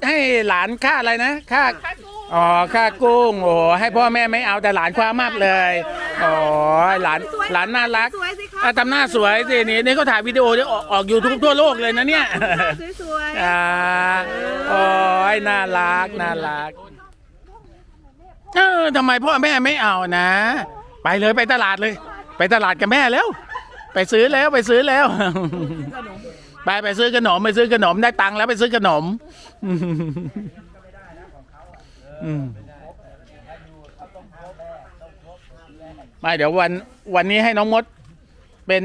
ดให้หลานค่าอะไรนะค่าค่ากุ้งอ๋อค่ากุ้งโอ้โหให้พ่อแม่ไม่เอาแต่หลานคว้ามากเลยโอ้ยหลานหลานน่ารักสวยสิคะอะทำหน้าสวยสินี่นี่เขาถ่ายวิดีโอจะออกออกยูทูบทั่วโลกเลยนะเนี่ยสวยอ่าโอ้ยน่ารักน่ารักเออทำไมพ่อแม่ไม่เอานะ ไปเลยไปตลาดเลย ไปตลาดกับแม่แล้ว ไปซื้อแล้วไปซื้อแล้ว ไปไปซื้อขนมไปซื้อขนมได้ตังค์แล้วไปซื้อขนมมไม่เดี๋ยววันวันนี้ให้น้องมดเป็น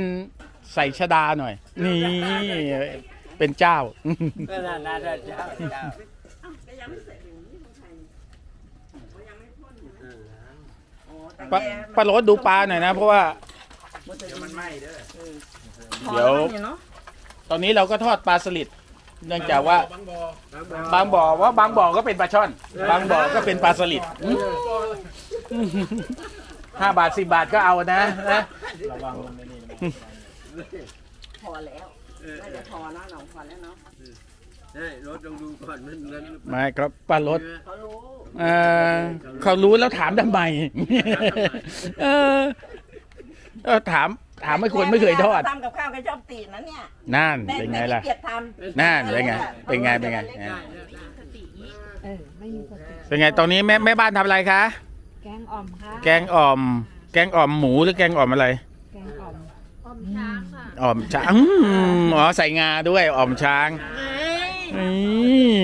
ใส่ชดาหน่อย นี่เป็นเจ้าปลาปลาโรสดูปลาหน่อยนะ เพราะว่า เดี๋ยว ตอนนี้เราก็ทอดปลาสลิดเนื่องจากว่าบางบ่อว่าบางบ่อก็เป็นปลาช่อน บางบ่อก็เป็นปลาสลิดอืมห้าบาทสิบาทก็เอานะนะพอแล้วน่าจะพอเนาะหนองพอแล้วเนาะใช่รถลองดูก่อนมันนั้นไม่ครับปลารสเขารู้เออเขารู้แล้วถามทำไมเออเออถาม ถามไม่ควรไม่เคยทอด ทำกับข้าวก็ชอบตีนนะเนี่ยนั่นแต่เป็นไงแต่ล่ะ ขี้เกียจทำนั่นเป็นไง เป็นไง เป็นไงอ่าเออไม่มีสติเป็นไง ตอนนี้แม่แม่บ้านทำอะไรคะ แกงอ่อมค่ะแกงอ่อม แกงอ่อมหมูหรือแกงอ่อมอะไร แกงอ่อมอมช้างค่ะอ่อมช้างอืมอ๋อใส่งาด้วยอ่อมช้างนี่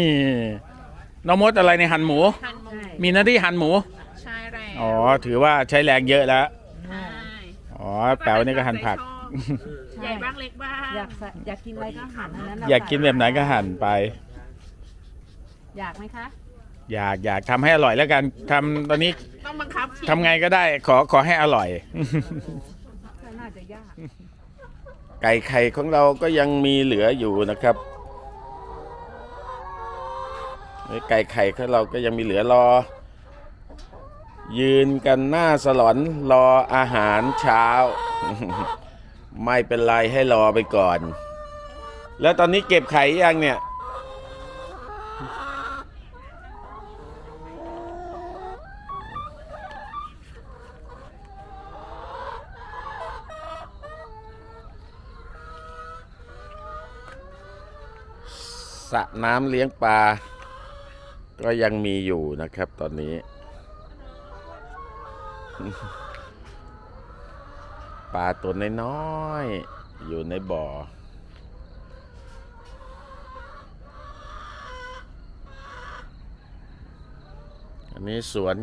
น้องมดอะไรในยหั่นหมูหั่นหมูใช่มีหน้าที่หั่นหมู ใช่แล้วอ๋อ ถือว่าใช้แรงเยอะแล้วใช่อ๋อ แป๋วนี่ก็หั่นผัก ใหญ่บ้างเล็กบ้างอยากใส่อยากกินอะไรก็หั่นอันนั้นเอยากกินแบบไหนก็หั่นไป อยากไหมคะ อยากอยากทำให้อร่อยแล้วกันทำตอนนี้ต้องบังคับชิมทำไงก็ได้ ขอขอให้อร่อยก็น่าจะยาก ไก่ไข่ของเราก็ยังมีเหลืออยู่นะครับไก่ไข่ของเราก็ยังมีเหลือรอ ยืนกันหน้าสลอนรออาหารเช้า ไม่เป็นไรให้รอไปก่อน แล้วตอนนี้เก็บไข่ยังเนี่ย สระน้ำเลี้ยงปลา ก็ยังมีอยู่นะครับตอนนี้ ปลาตัวน้อยๆอยู่ในบ่อ อันนี้สวน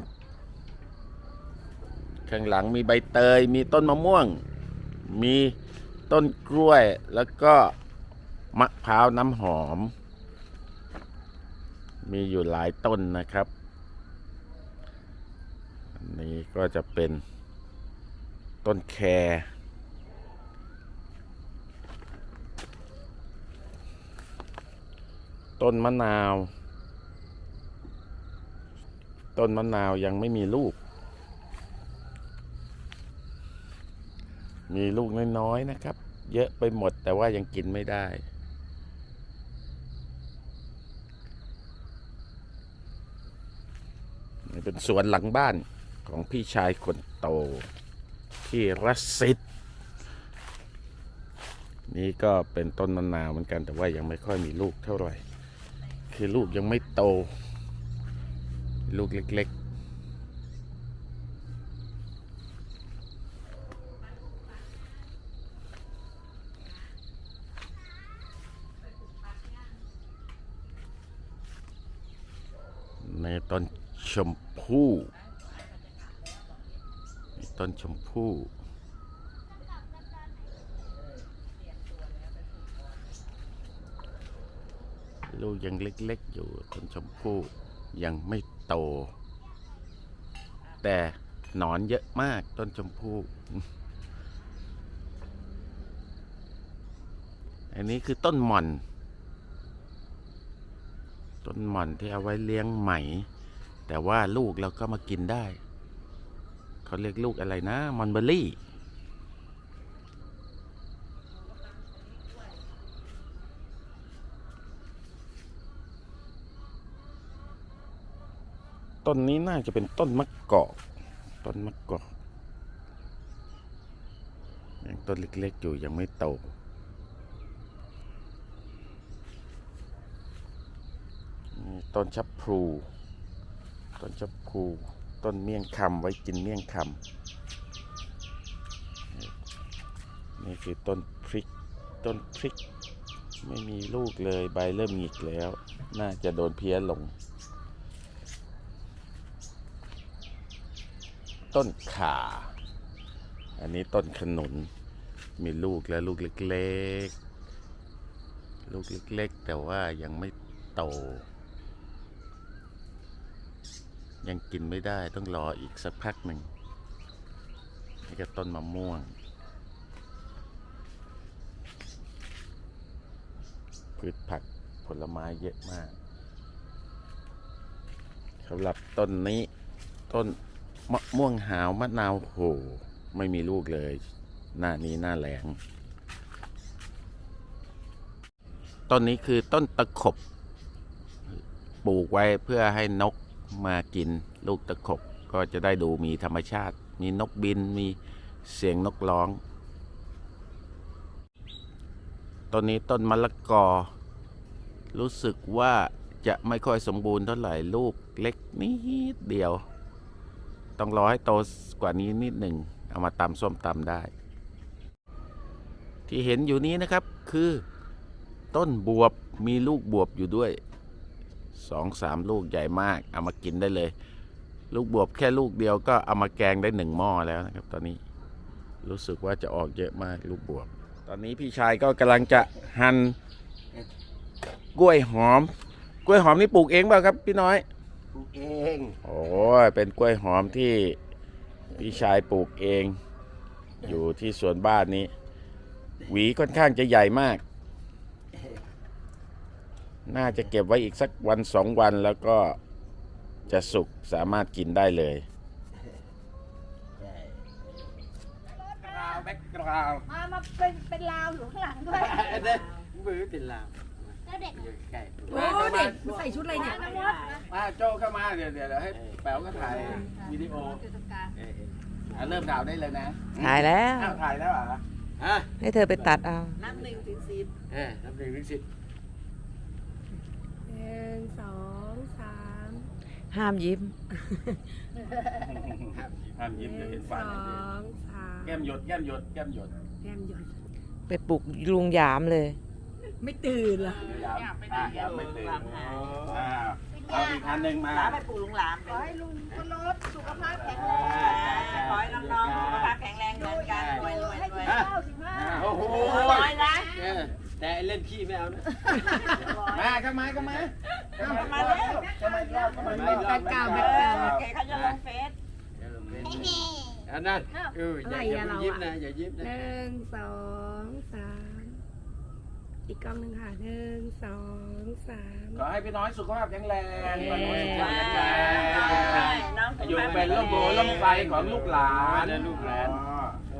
ข้างหลังมีใบเตย มีต้นมะม่วง มีต้นกล้วย แล้วก็มะพร้าวน้ำหอม มีอยู่หลายต้นนะครับ นี้ก็จะเป็นต้นแครต้นมะนาว ต้นมะนาวยังไม่มีลูก มีลูกน้อยๆนะครับ เยอะไปหมดแต่ว่ายังกินไม่ได้ เป็นสวนหลังบ้าน ของพี่ชายคนโตที่รัสซิดนี่ก็เป็นต้นมะนาวเหมือนกันแต่ว่ายังไม่ค่อยมีลูกเท่าไหร่ คือลูกยังไม่โต ลูกเล็กๆ ในต้นชมพู่ ต้นชมพู่ลูกยังเล็กๆอยู่ต้นชมพู่ยังไม่โต แต่หนอนเยอะมากต้นชมพู่อันนี้คือต้นหม่อน ต้นหม่อนที่เอาไว้เลี้ยงไหม แต่ว่าลูกเราก็มากินได้ เขาเรียกลูกอะไรนะมอนเบอรี่ต้นนี้น่าจะเป็นต้นมะกอกต้นมะกอกยังต้นเล็กๆอยู่ยังไม่โตต้นชับพลูต้นชับพลู ต้นเมี่ยงคำไว้กินเมี่ยงคำนี่คือต้นพริก ต้นพริก ไม่มีลูกเลยใบเริ่มหงิกแล้ว น่าจะโดนเพี้ยลง ต้นข่า อันนี้ต้นขนุน มีลูกแล้วลูกเล็กๆ ลูกเล็กๆ แต่ว่ายังไม่โต ยังกินไม่ได้ต้องรออีกสักพักหนึ่งนี่ก็ต้นมะม่วง พืชผักผลไม้เยอะมากสำหรับต้นนี้ต้นมะม่วงหาวมะนาวโหไม่มีลูกเลย หน้านี้หน้าแหลงต้นนี้คือต้นตะขบปลูกไว้เพื่อให้นก มากินลูกตะขบก็จะได้ดูมีธรรมชาติ มีนกบินมีเสียงนกร้องต้นนี้ต้นมะละกอ รู้สึกว่าจะไม่ค่อยสมบูรณ์เท่าไหร่ลูกเล็กนิดเดียว ต้องรอให้โตกว่านี้นิดหนึ่งเอามาตำส้มตำได้ ที่เห็นอยู่นี้นะครับคือ ต้นบวบมีลูกบวบอยู่ด้วย สองสามลูกใหญ่มาก เอามากินได้เลย ลูกบวบแค่ลูกเดียวก็เอามาแกงได้หนึ่งหม้อแล้วนะครับ ตอนนี้รู้สึกว่าจะออกเยอะมากลูกบวบ ตอนนี้พี่ชายก็กำลังจะหั่นกล้วยหอม กล้วยหอมนี่ปลูกเองเปล่าครับ พี่น้อย ปลูกเอง โอ้ยเป็นกล้วยหอมที่พี่ชายปลูกเอง อยู่ที่สวนบ้านนี้ หวีค่อนข้างจะใหญ่มาก น่าจะเก็บไว้อีกสักวันสองวันแล้วก็จะสุกสามารถกินได้เลยกราวแบ็กกราวมามาเป็นเป็นลาวอยู่ข้างหลังด้วยอันนี้มือติดลาวแล้วเด็กอยู่ใกล้โอ้เด็กใส่ชุดอะไรเนี่ยมาโจเข้ามาเดี๋ยวเดี๋ยวเดี๋ยวให้แป๋วก็ถ่ายวิดีโอเอออะเริ่มดาวได้เลยนะ ถ่ายแล้วอ้าวถ่ายแล้วเหรอฮะให้เธอไปตัดเอา นับหนึ่งถึงสิบเออนับหนึ่งถึงสิบ หนึ่งสองสามห้ามยิ้ม ห้ามยิ้มเดี๋ยวเห็นสฟันองสามแก้มหยดแก้มหยดแก้มหยดแก้มหยดไปปลุกลุงหยามเลย ไม่ตื่นเหรอยามอะยามไม่ตื่นอ่าเอาอีกคันหนึ่งมา หลานไปปลูกลุงหลานขอให้ลุงก็ลดสุขภาพแข็งขแรงอให้น้องๆสุขภาพแข็งแรงเหมือนกันรวยรวยให้รถึวยงเก้าสิบห้าโอ้โห ร้อยนะ เออ แต่เล่นขี้ไม่เอานะมาก็มาก็มามาเร็วก็มาอีกรอบก็มาอีกรอบแบ็คกราวด์แบ็คกราวด์โอเคเขาจะลงเฟซอันนั้นเอออย่าอย่าเพิ่งยิ้มนะอย่ายิ้มหนะนึ่งสองสามอีกกล้องหนึ่งค่ะหนึ่งสองสามขอให้พี่น้อยสุขภาพแข็งแรงเย้พี่น้อยสุขภาพแข็งแรงน้องอยู่เป็นล่มโพล่มไฟของลูกหลานลูกหลาน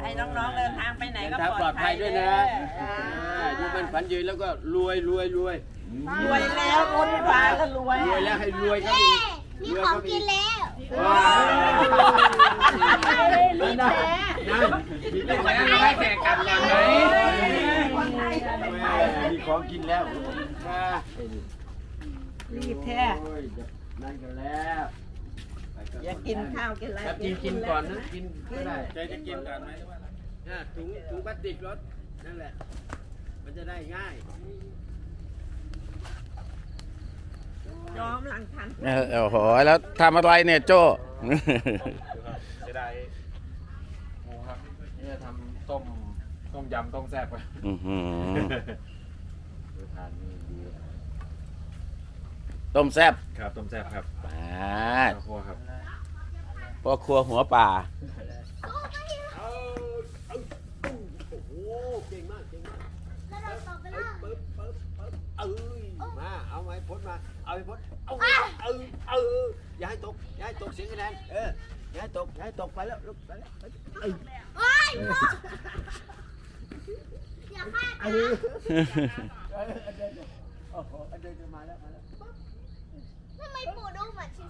ให้น้องๆเดินทางไปไหนก็ทางปปลลออดดภัภัยยด้ด้ววยยนะนะอายุมันฝันยืนแล้วก็รวยรวยรวยรวยแล้วคนฟ้าก็รวยรวยแล้วให้รวยครับอีกมีของกินแล้วว้าวรีบแพ้นั่นมีแต่แล้วให้แข่งกันอย่างไหนมีของกินแล้วรีบแท้โอ้ยนั่นกันแล้ว อย่ากินข้าวกินอะไรครับกินกินก่อนนะกินก็ได้ใจจะกินก่อนไหมอะถุงถุงพลาสติกรถนั่นแหละ มันจะได้ง่ายยอมหลังทันเออโอ้โหแล้วทำอะไรเนี่ยโจ้จะได้หมูครับนี่จะทำต้มต้มยำต้มแซ่บไปอื้อหือทานนี่ดีต้มแซ่บครับต้มแซ่บครับปาด ข้าวคั่วครับ พ่อครัวหัวป่า เอาเอาโอ้โหเก่งมากเก่งมากแล้วเราตอบไปแล้ว ปึ๊บปึ๊บปึ๊บเอ้ยมาเอาไม้พดมาเอาไม้พดเอาเออเอออย่าให้ตกอย่าให้ตกเสียงคะแนนเอออย่าให้ตกอย่าให้ตกไปแล้วลุกไปแล้วไปแล้วเอ้ยโอ้ยอย่าพลาดเออเออเดินเดินโอ้โหเดินเดินมาแล้วมาแล้ว ทำไมปู่ดูเหมือนชิว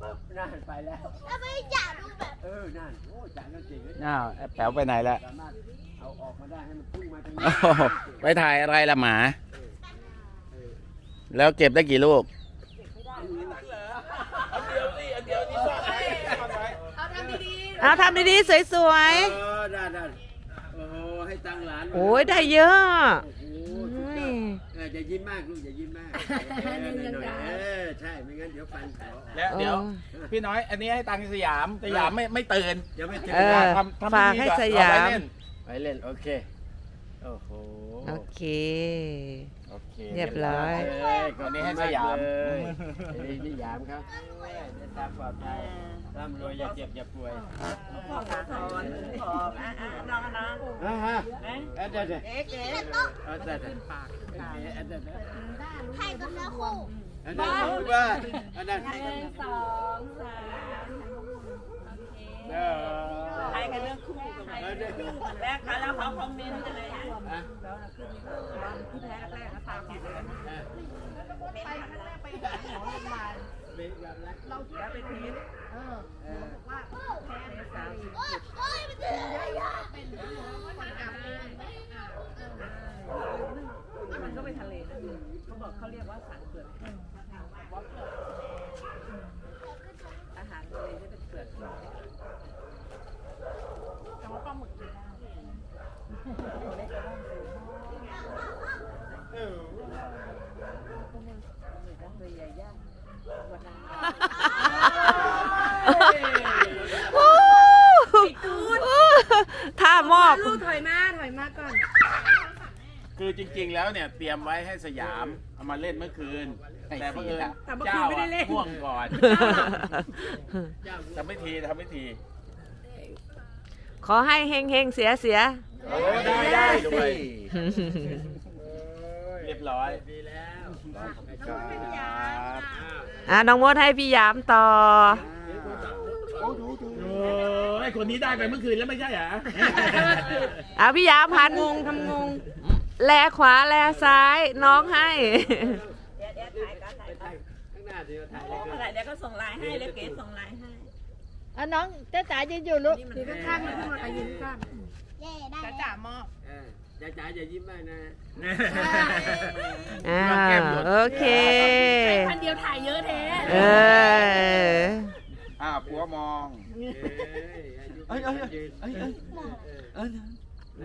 ปั๊บนั่นไปแล้ว แล้วไม่อยากดูแบบเออ นั่น โอ้จ่ายนั่นเก่งเลยอ้าวไอ้แป๋วไปไหนละสามารถเอาออกมาได้ให้มันพุ่งมาทางนี้โอ้โหไปถ่ายอะไรละหมา แล้วเก็บได้กี่ลูก เอาทำดีๆสวยเออได้ได้โอ้โหให้ตังค์หลานๆ โอ้ยได้เยอะ โอ้โหสุดยอดเออย่ายิ้มมากลูกอย่ายิ้มมากเออหน่อยๆเออใช่ไม่งั้นเดี๋ยวฟันขาแล้วเดี๋ยว เออ พี่น้อย อันนี้ให้ตังค์สยามสยามไม่ไม่ตื่นเดี๋ยวไม่เจอเออ ทำทำฝากให้สยาม ไว้เล่นไปเล่น โอเค โอ้โห โอเค โอเคเรียบร้อยเอ้ยวันนี้ให้สยามเลยนี่สยามครับเดินทางปลอดภัยร่ำรวยอย่าเจ็บอย่าป่วยพ่อสาธรขอบอะอะน้องน้องอ่าฮะเอ็ดเด็ดเด็ดเอ๊ะเอ๊ะเอ็ดเด็ดเด็ดเอ็ดเด็ดเด็ดใครกับเนื้อคู่เอ็ดเด็ดพูดว่าอันนั้นสองสามเออ ใครกันเรื่องคู่กับใครแรกเขาแล้วเขาคอมเมนต์กันเลยนะอะที่แรกแรกก็ตามกันเลยอะเป็นครั้งแรกไปหาหมอโรงพยาบาลเป็นแบบนั้นเราแล้วไปทีมเออเออว่าแค่ในสามสิบโอ้ยโอ้ยมันจะเยอะแยะมันก็ไปทะเลนะเขาบอกเขาเรียกว่าสันเปลือกแห้งอาหารทะเลที่เป็นเปลือกแห้งแต่ว่าปลาหมึกกินได้ตัวเล็กก็ต้องซื้อตัวใหญ่ย่างวันนั้น ท่ามอบลูกถอยมาถอยมาก่อน คือจริงๆแล้วเนี่ยเตรียมไว้ให้สยามเอามาเล่นเมื่อคืน แต่เมื่อคืนเจ้าอะห่วงก่อนทำไม่ทีทำไม่ทีขอให้เฮงเฮงๆเสียเสียโอ้ได้ได้ด้วยเรียบร้อยดีแล้วครับ อะน้องมดให้พี่ยามต่อ โอ้ยคนนี้ได้ไปเมื่อคืนแล้วไม่ใช่เหรอ อะพี่ยามพันงงทำงง แลขวาแลซ้ายน้องให้เดี๋ยวเดี๋ยวถ่ายกันถ่ายกันข้างหน้าเดี๋ยวถ่ายโอ้เมื่อไหร่เดี๋ยวก็ส่งไลน์ให้แล้วเก๋ส่งไลน์ให้เอาน้องเจ้าจ๋ายืนอยู่ลูกนี่มันยืนข้างๆนะพี่มดอายืนข้าง เย่ได้แล้วเอ อจ๋าจ๋าอย่ายิ้มมากนะ อ่าโอเค คันเดียวถ่ายเยอะแท้ เออ อ่าปัวมอง เอ้ยอายุยืนเอ้ย เอ้ย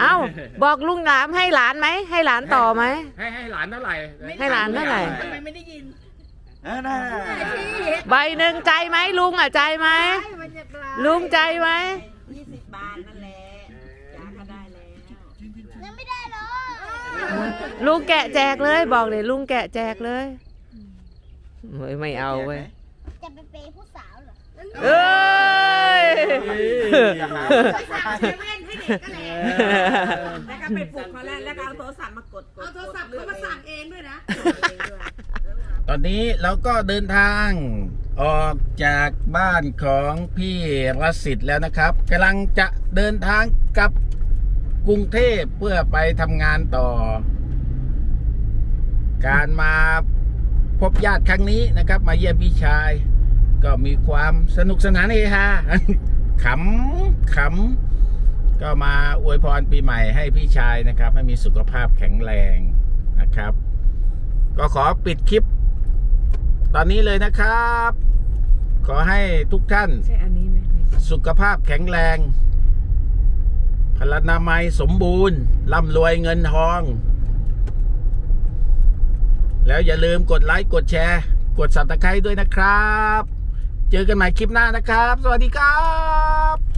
เอ้า บอกลุงหลามให้หลานไหม ให้หลานต่อไหม ให้ให้หลานเท่าไหร่ ให้หลานเท่าไหร่ ทำไมไม่ได้ยินเออน่าใบหนึ่งใจไหมลุงอะใจไหมลุงใจไหม ยี่สิบบาทนั่นแหละจ๋าก็ได้แล้ว ยังไม่ได้เลย ลุงแกะแจกเลยบอกเลยลุงแกะแจกเลยเฮ้ยไม่เอาเว้ยจะไปเปย์ผู้สาวเหรอเอ้ยไปสั่งเซเว่นให้เด็กก็แล้วแล้วก็ไปปลุกเขาแล้วแล้วก็เอาโทรศัพท์มากดกดเอาโทรศัพท์เขามาสั่งเองด้วยนะตอนนี้เราก็เดินทางออกจากบ้านของพี่รสิทธิ์แล้วนะครับกำลังจะเดินทางกลับ กรุงเทพเพื่อไปทำงานต่อ การมาพบญาติครั้งนี้นะครับ มาเยี่ยมพี่ชาย ก็มีความสนุกสนานเฮฮาขำขำก็มาอวยพรปีใหม่ให้พี่ชายนะครับ ให้มีสุขภาพแข็งแรงนะครับ ก็ขอปิดคลิป ตอนนี้เลยนะครับ ขอให้ทุกท่าน ใช่อันนี้ไหมสุขภาพแข็งแรง พลานามัยสมบูรณ์ร่ำรวยเงินทอง แล้วอย่าลืมกดไลค์กดแชร์ กดสับตะไคร้ด้วยนะครับ เจอกันใหม่คลิปหน้านะครับ สวัสดีครับ